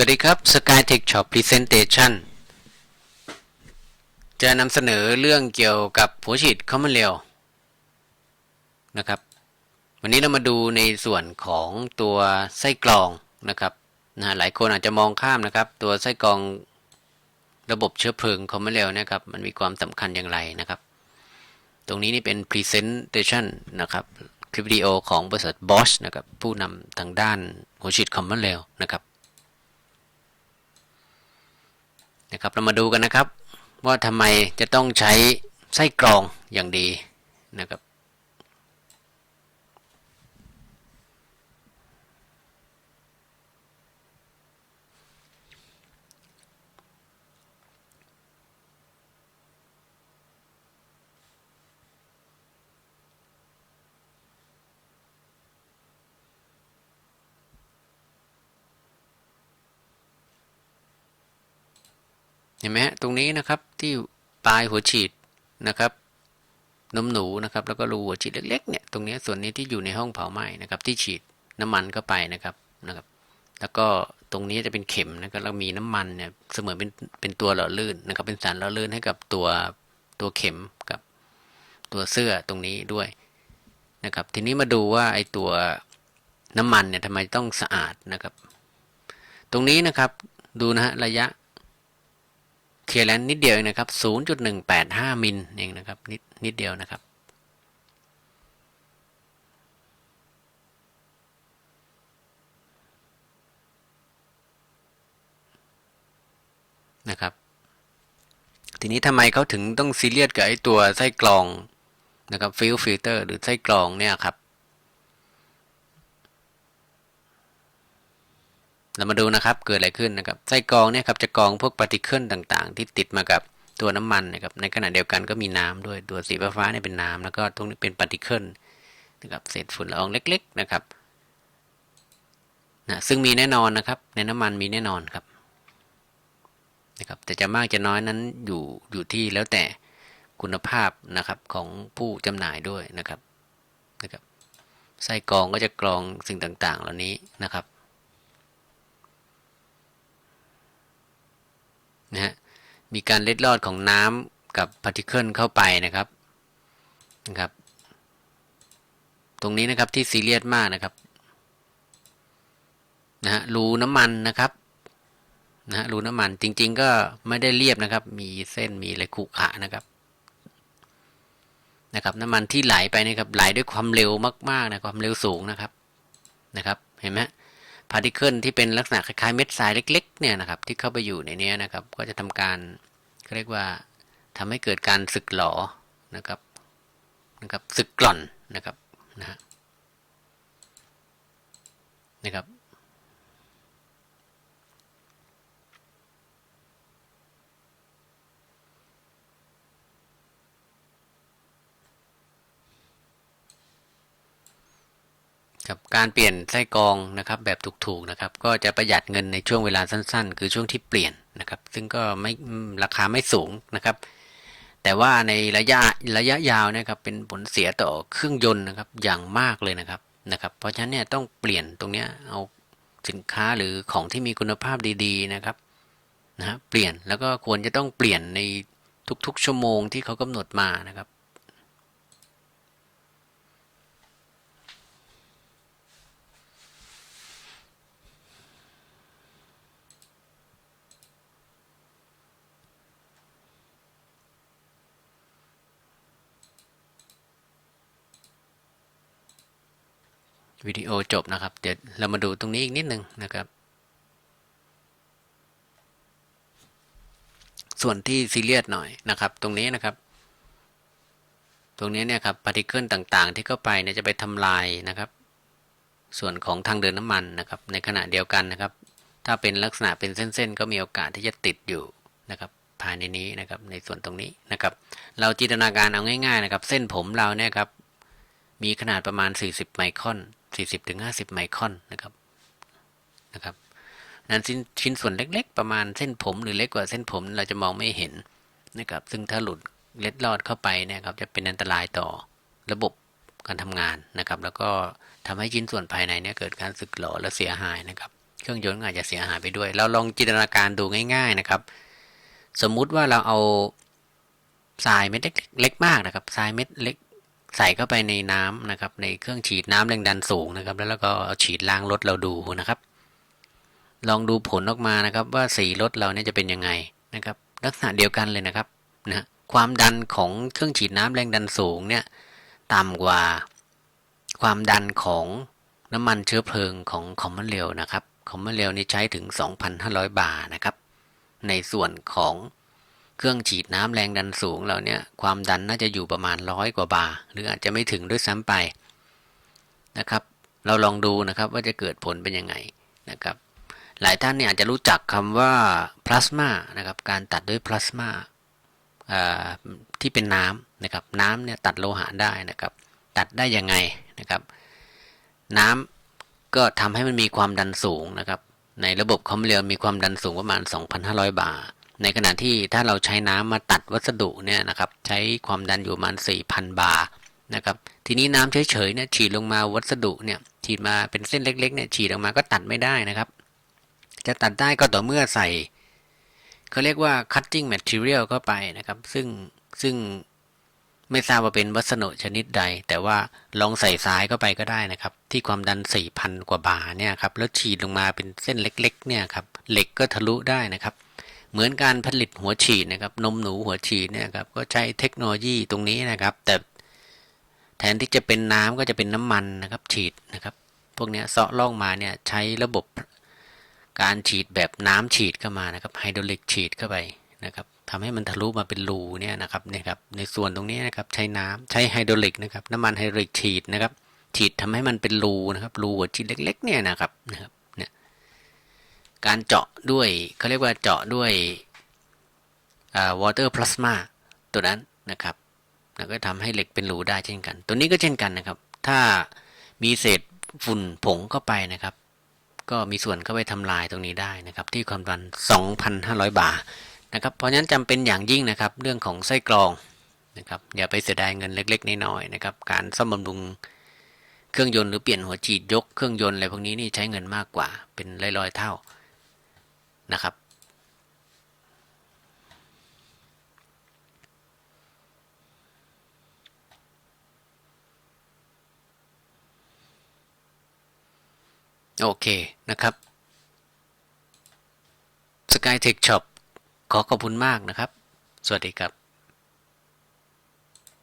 วัสดีครับ SkyTech Shop Presentation จะนำเสนอเรื่องเกี่ยวกับหัวฉีดคอมมอนเรลนะครับ วันนี้เรามาดูในส่วนของตัวไส้กรองนะครับนะหลายคนอาจจะมองข้ามนะครับ ตัวไส้กรองระบบเชื้อเพลิงคอมมอนเรลนะครับ มันมีความสำคัญอย่างไรนะครับ ตรงนี้นี่เป็น Presentation นะครับ คลิปวิดีโอของบริษัท Bosch นะครับ ผู้นำทางด้านหัวฉีดคอมมอนเรลนะครับ นะครับเรามาดูกันนะครับ ว่าทำไมจะต้องใช้ไส้กรองอย่างดีนะครับ เห็นไหมฮะตรงนี้นะครับที่ปลายหัวฉีดนะครับนมหนูนะครับแล้วก็รูหัวฉีดเล็กๆเนี่ยตรงนี้ส่วนนี้ที่อยู่ในห้องเผาไหม้นะครับที่ฉีดน้ำมันเข้าไปนะครับนะครับ แล้วก็ตรงนี้จะเป็นเข็มนะครับแล้วมีน้ำมันเนี่ยเสมือนเป็นเป็นตัวหล่อลื่นนะครับ เป็นสารหล่อลื่นให้กับตัวตัวเข็มกับตัวเสื้อตรงนี้ด้วยนะครับ ทีนี้มาดูว่าไอตัวน้ำมันเนี่ยทำไมต้องสะอาดนะครับ ตรงนี้นะครับดูนะฮะระยะ เคลียร์แลนนิดเดียวเองนะครับ 0.185 มิลเองนะครับนิดนิดเดียวนะครับ นะครับ ทีนี้ทำไมเขาถึงต้องซีเรียสกับไอ้ตัวไส้กรองนะครับฟิลฟิลเตอร์หรือไส้กรองเนี่ยครับ เรามาดูนะครับเกิดอะไรขึ้นนะครับไส้กรองเนี่ยครับจะกรองพวกปฏิเคิลต่างๆ ที่ติดมากับตัวน้ำมันนะครับในขณะเดียวกันก็มีน้ำด้วยตัวสีฟ้าๆเนี่ยเป็นน้ำแล้วก็ตรงนี้เป็นปฏิเคิลนะครับเศษฝุ่นละอองเล็ก ๆนะครับนะซึ่งมีแน่นอนนะครับ ในน้ำมันมีแน่นอนครับนะครับแต่จะมากจะน้อยนั้นอยู่อยู่ที่แล้วแต่คุณภาพนะครับของผู้จำหน่ายด้วยนะครับนะครับไส้กรองก็จะกรองสิ่งต่างๆ เหล่านี้นะครับ นะฮะมีการเล็ดลอดของน้ำกับพาร์ติเคิลเข้าไปนะครับนะครับ ตรงนี้นะครับที่ซีเรียสมากนะครับนะฮะรูน้ำมันนะครับนะฮะรูน้ำมันจริง ๆ ก็ไม่ได้เรียบนะครับ มีเส้นมีอะไรขุขะนะครับนะครับน้ำมันที่ไหลไปนะครับไหลด้วยความเร็วมากๆนะความเร็วสูงนะครับนะครับ เห็นไหม พาร์ติเคิลที่เป็นลักษณะคล้ายๆเม็ดทรายเล็กๆเนี่ยนะครับที่เข้าไปอยู่ในนี้นะครับ ก็จะทำการเขาเรียกว่าทำให้เกิดการสึกหลอนะครับนะครับสึกกร่อนนะครับนะนะครับ ครับการเปลี่ยนไส้กรองนะครับแบบถูกๆนะครับ ก็จะประหยัดเงินในช่วงเวลาสั้นๆ คือช่วงที่เปลี่ยนนะครับ ซึ่งก็ไม่ราคาไม่สูงนะครับ แต่ว่าในระยะระยะยาวนะครับเป็นผลเสียต่อเครื่องยนต์นะครับอย่างมากเลยนะครับนะครับ เพราะฉะนั้นเนี่ยต้องเปลี่ยนตรงเนี้ยเอาสินค้าหรือของที่มีคุณภาพดีๆนะครับนะฮะเปลี่ยนแล้วก็ควรจะต้องเปลี่ยนในทุกๆ ชั่วโมงที่เขากำหนดมานะครับ วิดีโอจบนะครับ เดี๋ยวเรามาดูตรงนี้อีกนิดนึงนะครับ ส่วนที่ซีเรียสหน่อยนะครับ ตรงนี้นะครับ ตรงนี้เนี่ยครับพาร์ติเคิลต่างๆ ที่เข้าไปเนี่ยจะไปทำลายนะครับ ส่วนของทางเดินน้ำมันนะครับ ในขณะเดียวกันนะครับ ถ้าเป็นลักษณะเป็นเส้นๆ ก็มีโอกาสที่จะติดอยู่นะครับภายในนี้นะครับในส่วนตรงนี้นะครับ เราจินตนาการเอาง่าย ๆ นะครับ เส้นผมเราเนี่ยครับมีขนาดประมาณ 40 ไมครอน 40ถึง50 ไมครอนนะครับนะครับนั้นชิ้นส่วนเล็ก ๆ ประมาณเส้นผมหรือเล็กกว่าเส้นผมเราจะมองไม่เห็นนะครับ ซึ่งถ้าหลุดเล็ดลอดเข้าไปเนี่ยครับจะเป็นอันตรายต่อระบบการทำงานนะครับ แล้วก็ทำให้ชิ้นส่วนภายในเนี่ยเกิดการสึกหรอและเสียหายนะครับ เครื่องยนต์อาจจะเสียหายไปด้วย เราลองจินตนาการดูง่าย ๆนะครับ สมมุติว่าเราเอาทรายเม็ดเล็กๆมากนะครับทรายเม็ดเล็ก ใส่เข้าไปในน้ำนะครับ ในเครื่องฉีดน้ำแรงดันสูงนะครับ แล้วเราก็เอาฉีดล้างรถเราดูนะครับ ลองดูผลออกมานะครับ ว่าสีรถเราเนี่ยจะเป็นยังไงนะครับ ลักษณะเดียวกันเลยนะครับนะความดันของเครื่องฉีดน้ำแรงดันสูงเนี่ยต่ำกว่าความดันของน้ำมันเชื้อเพลิงของคอมมอนเรลนะครับคอมมอนเรลนี่ใช้ถึง 2,500 บาร์นะครับ ในส่วนของ เครื่องฉีดน้ำแรงดันสูงเราเนี่ยความดันน่าจะอยู่ประมาณร้อยกว่าบาร์หรืออาจจะไม่ถึงด้วยซ้ำไปนะครับ เราลองดูนะครับว่าจะเกิดผลเป็นยังไงนะครับ หลายท่านเนี่ยอาจจะรู้จักคำว่าพลาสมานะครับการตัดด้วยพลาสมาที่เป็นน้ำนะครับน้ำเนี่ยตัดโลหะได้นะครับ ตัดได้ยังไงนะครับ น้ำก็ทำให้มันมีความดันสูงนะครับ ในระบบคอมเรียลมีความดันสูงประมาณ 2,500 บาร์ ในขณะที่ถ้าเราใช้น้ำมาตัดวัสดุเนี่ยนะครับใช้ความดันอยู่ประมาณ 4,000 บาร์นะครับทีนี้น้ำเฉยๆเนี่ยฉีดลงมาวัสดุเนี่ยฉีดมาเป็นเส้นเล็กๆเนี่ยฉีดออกมาก็ตัดไม่ได้นะครับ จะตัดได้ก็ต่อเมื่อใส่เขาเรียกว่า cutting material เข้าไปนะครับ ซึ่งซึ่งไม่ทราบว่าเป็นวัสดุชนิดใด แต่ว่าลองใส่ทรายเข้าไปก็ได้นะครับ ที่ความดัน 4,000 กว่าบาร์เนี่ยครับแล้วฉีดลงมาเป็นเส้นเล็ก ๆ เนี่ยครับเหล็กก็ทะลุได้นะครับ เหมือนการผลิตหัวฉีดนะครับนมหนูหัวฉีดเนี่ยครับก็ใช้เทคโนโลยีตรงนี้นะครับ แต่แทนที่จะเป็นน้ำก็จะเป็นน้ำมันนะครับ ฉีดนะครับ พวกนี้เซาะล่องมาเนี่ยใช้ระบบการฉีดแบบน้ำฉีดเข้ามานะครับไฮดรอลิกฉีดเข้าไปนะครับทำให้มันทะลุมาเป็นรูเนี่ยนะครับเนี่ยครับในส่วนตรงนี้นะครับใช้น้ำใช้ไฮดรอลิกนะครับน้ำมันไฮดรอลิกฉีดนะครับ ฉีดทำให้มันเป็นรูนะครับรูหัวฉีดเล็ก ๆ เนี่ยนะครับนะครับ การเจาะด้วยเขาเรียกว่าเจาะด้วยวอเตอร์พลาสมาตัวนั้นนะครับแล้วก็ทำให้เหล็กเป็นรูได้เช่นกัน ตัวนี้ก็เช่นกันนะครับ ถ้ามีเศษฝุ่นผงเข้าไปนะครับ ก็มีส่วนเข้าไปทำลายตรงนี้ได้นะครับ ที่ความดัน 2,500 บาร์นะครับ เพราะฉะนั้นจำเป็นอย่างยิ่งนะครับ เรื่องของไส้กรองนะครับอย่าไปเสียดายเงินเล็กๆน้อยๆนะครับ การซ่อมบำรุงเครื่องยนต์หรือเปลี่ยนหัวฉีดยกเครื่องยนต์อะไรพวกนี้นี่ใช้เงินมากกว่าเป็นร้อยๆเท่า นะครับ โอเคนะครับ Sky Tech Shop ขอขอบคุณมากนะครับ สวัสดีครับ